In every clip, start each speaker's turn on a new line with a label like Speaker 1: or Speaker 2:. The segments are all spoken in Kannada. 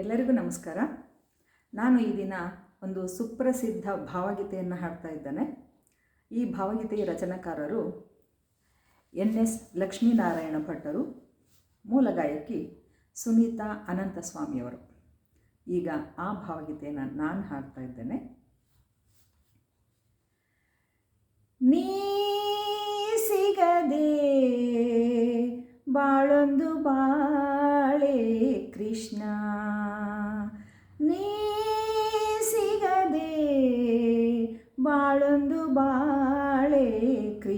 Speaker 1: ಎಲ್ಲರಿಗೂ ನಮಸ್ಕಾರ. ನಾನು ಈ ದಿನ ಒಂದು ಸುಪ್ರಸಿದ್ಧ ಭಾವಗೀತೆಯನ್ನು ಹಾಡ್ತಾ ಇದ್ದೇನೆ. ಈ ಭಾವಗೀತೆಯ ರಚನಾಕಾರರು ಎನ್ ಎಸ್ ಲಕ್ಷ್ಮೀನಾರಾಯಣ ಭಟ್ಟರು, ಮೂಲ ಗಾಯಕಿ ಸುನೀತಾ ಅನಂತಸ್ವಾಮಿಯವರು ಈಗ ಆ ಭಾವಗೀತೆಯನ್ನು ನಾನು ಹಾಡ್ತಾ ಇದ್ದೇನೆ. ನೀ ಸಿಗದೆ ಬಾಳೊಂದು ಬಾಳೆ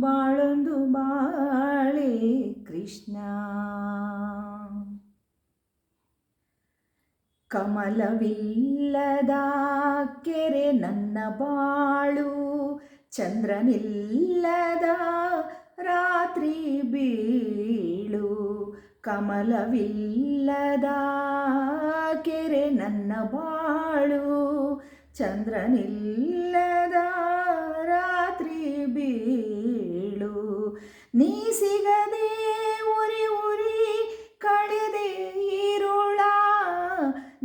Speaker 1: ಬಾಳೊಂದು ಬಾಳೆ ಕೃಷ್ಣ. ಕಮಲವಿಲ್ಲದ ಕೆರೆ ನನ್ನ ಬಾಳು, ಚಂದ್ರನಿಲ್ಲದ ರಾತ್ರಿ ಬೀಳು. ಕಮಲವಿಲ್ಲದ ಕೆರೆ ನನ್ನ ಬಾಳು, ಚಂದ್ರನಿಲ್ಲದ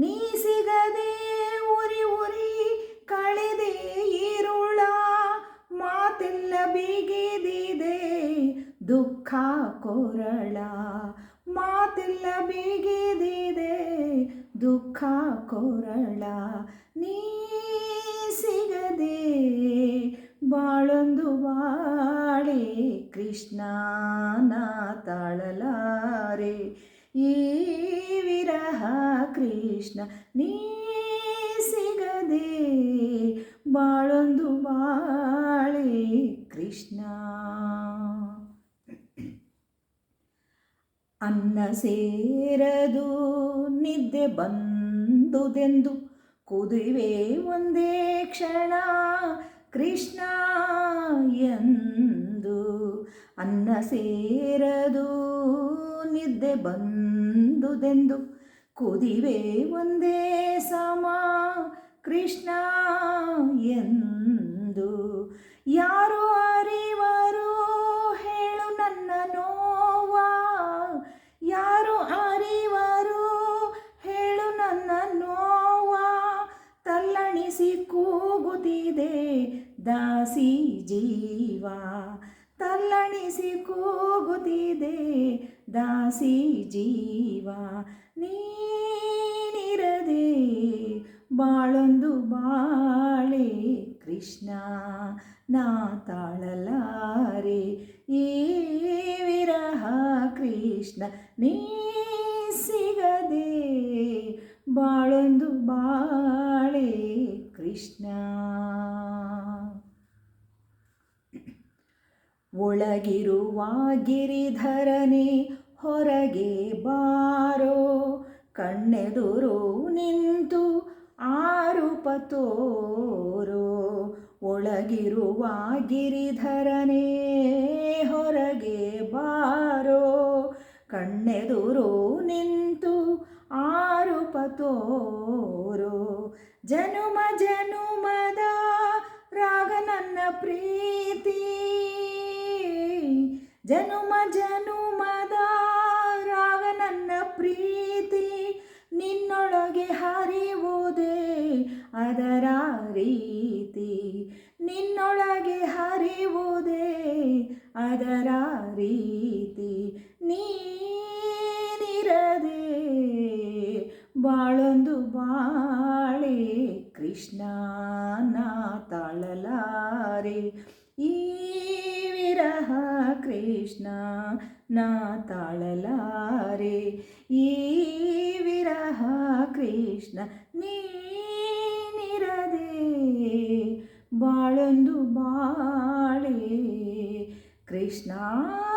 Speaker 1: ನೀ ಸಿಗದೆ ಉರಿ ಉರಿ ಕಳೆದೆ ಈರುಳ ಮಾತೆಲ್ಲ ಬೀಗಿದಿದೆ, ದುಃಖ ಕೊರಳ. ಮಾತೆಲ್ಲ ಬೀಗಿದಿದೆ, ದುಃಖ ಕೊರಳ. ನೀ ಸಿಗದೆ ಬಾಳೊಂದು ಬಾಳೆ ಕೃಷ್ಣ ತಾಳಲಾರೆ. ಈ ಕೃಷ್ಣ, ನೀ ಸಿಗದೆ ಬಾಳೊಂದು ಬಾಳೆ ಕೃಷ್ಣ. ಅನ್ನ ಸೇರದು ನಿದ್ದೆ ಬಂದುದೆಂದು ಕುದುವೆ ಒಂದೇ ಕ್ಷಣ ಕೃಷ್ಣ ಎಂದು. ಅನ್ನ ಸೇರದು ನಿದ್ದೆ ಬಂದುದೆಂದು ಕುದಿವೆ ಒಂದೇ ಸಮ ಕೃಷ್ಣ ಎಂದು. ಯಾರು ಅರಿವರು ಹೇಳು ನನ್ನ ನೋವ. ಯಾರು ಅರಿವರು ಹೇಳು ನನ್ನ ನೋವ. ತಲ್ಲಣಿಸಿ ಕೂಗುತ್ತಿದೆ ದಾಸಿ ಜೀವ. ತಲ್ಲಣಿಸಿ ಕೂಗುತ್ತಿದೆ ದಾಸಿ ಜೀವ. ಬಾಳೊಂದು ಬಾಳೆ ಕೃಷ್ಣ, ನಾ ತಾಳಲಾರೆ. ಈ ವಿರಹ ಕೃಷ್ಣ, ನೀ ಸಿಗದೆ ಬಾಳೊಂದು ಬಾಳೆ ಕೃಷ್ಣ. ಒಳಗಿರುವ ಗಿರಿಧರನೆ ಹೊರಗೆ ಬಾರೋ, ಕಣ್ಣೆದುರು ನಿಂತು ಆರುಪ ಒಳಗಿರುವ ಗಿರಿಧರನೇ ಹೊರಗೆ ಬಾರೋ ಕಣ್ಣೆದುರು ನಿಂತು ಆರುಪ ತೋರೋ ಜನುಮ ಜನುಮದ ರಾಗ ನನ್ನ ಪ್ರೀತಿ ಜನುಮ ಜನುಮದ ರೀತಿ ನಿನ್ನೊಳಗೆ ಹರಿವುದೇ ಅದರ ರೀತಿ. ನೀನಿರದೆ ಬಾಳೊಂದು ಬಾಳೆ ಕೃಷ್ಣ ನಾ ತಾಳಲಾರೆ. ಈ ವಿರಹ ಕೃಷ್ಣ ನಾ ತಾಳಲಾರೆ. ಬಾಳೊಂದು ಬಾಳೆ ಕೃಷ್ಣ